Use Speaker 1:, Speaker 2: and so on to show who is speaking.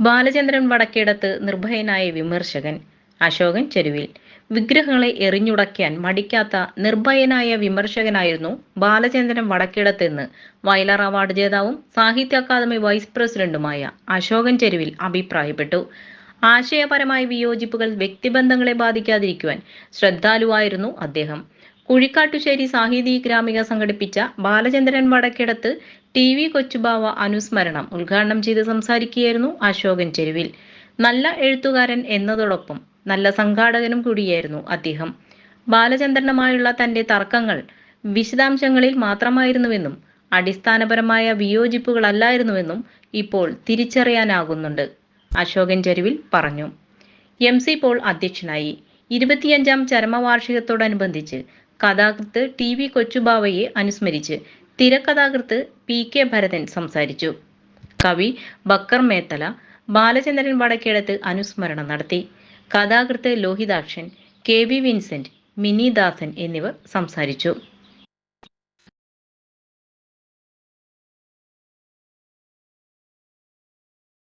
Speaker 1: ബാലചന്ദ്രൻ വടക്കേടത്ത് നിർഭയനായ വിമർശകൻ അശോകൻ ചെരുവിൽ. വിഗ്രഹങ്ങളെ എറിഞ്ഞുടയ്ക്കാൻ മടിക്കാത്ത നിർഭയനായ വിമർശകനായിരുന്നു ബാലചന്ദ്രൻ വടക്കേടത്ത് എന്ന് വയലാർ അവാർഡ് ജേതാവും സാഹിത്യ അക്കാദമി വൈസ് പ്രസിഡന്റുമായ അശോകൻ ചെരുവിൽ അഭിപ്രായപ്പെട്ടു. ആശയപരമായ വിയോജിപ്പുകൾ വ്യക്തിബന്ധങ്ങളെ ബാധിക്കാതിരിക്കുവാൻ ശ്രദ്ധാലുവായിരുന്നു അദ്ദേഹം. കുഴിക്കാട്ടുശ്ശേരി സാഹിതി ഗ്രാമിക സംഘടിപ്പിച്ച ബാലചന്ദ്രൻ വടക്കിടത്ത് ടി വി കൊച്ചുബാവ അനുസ്മരണം ഉദ്ഘാടനം ചെയ്ത് സംസാരിക്കുകയായിരുന്നു അശോകൻ ചെരുവിൽ. നല്ല എഴുത്തുകാരൻ എന്നതോടൊപ്പം നല്ല സംഘാടകനും കൂടിയായിരുന്നു അദ്ദേഹം. ബാലചന്ദ്രനുമായുള്ള തന്റെ തർക്കങ്ങൾ വിശദാംശങ്ങളിൽ മാത്രമായിരുന്നുവെന്നും അടിസ്ഥാനപരമായ വിയോജിപ്പുകളല്ലായിരുന്നുവെന്നും ഇപ്പോൾ തിരിച്ചറിയാനാകുന്നുണ്ട്. അശോകൻ ചെരുവിൽ പറഞ്ഞു. എം സി പോൾ അധ്യക്ഷനായി. ഇരുപത്തിയഞ്ചാം ചരമവാർഷികത്തോടനുബന്ധിച്ച് കഥാകൃത്ത് ടി വി കൊച്ചുബാവയെ അനുസ്മരിച്ച് തിരക്കഥാകൃത്ത് പി കെ ഭരതൻ സംസാരിച്ചു. കവി ബക്കർ മേത്തല ബാലചന്ദ്രൻ വടക്കേടത്ത് അനുസ്മരണം നടത്തി. കഥാകൃത്ത് Lohithakshan K V Vincent Mini Dasan എന്നിവർ സംസാരിച്ചു.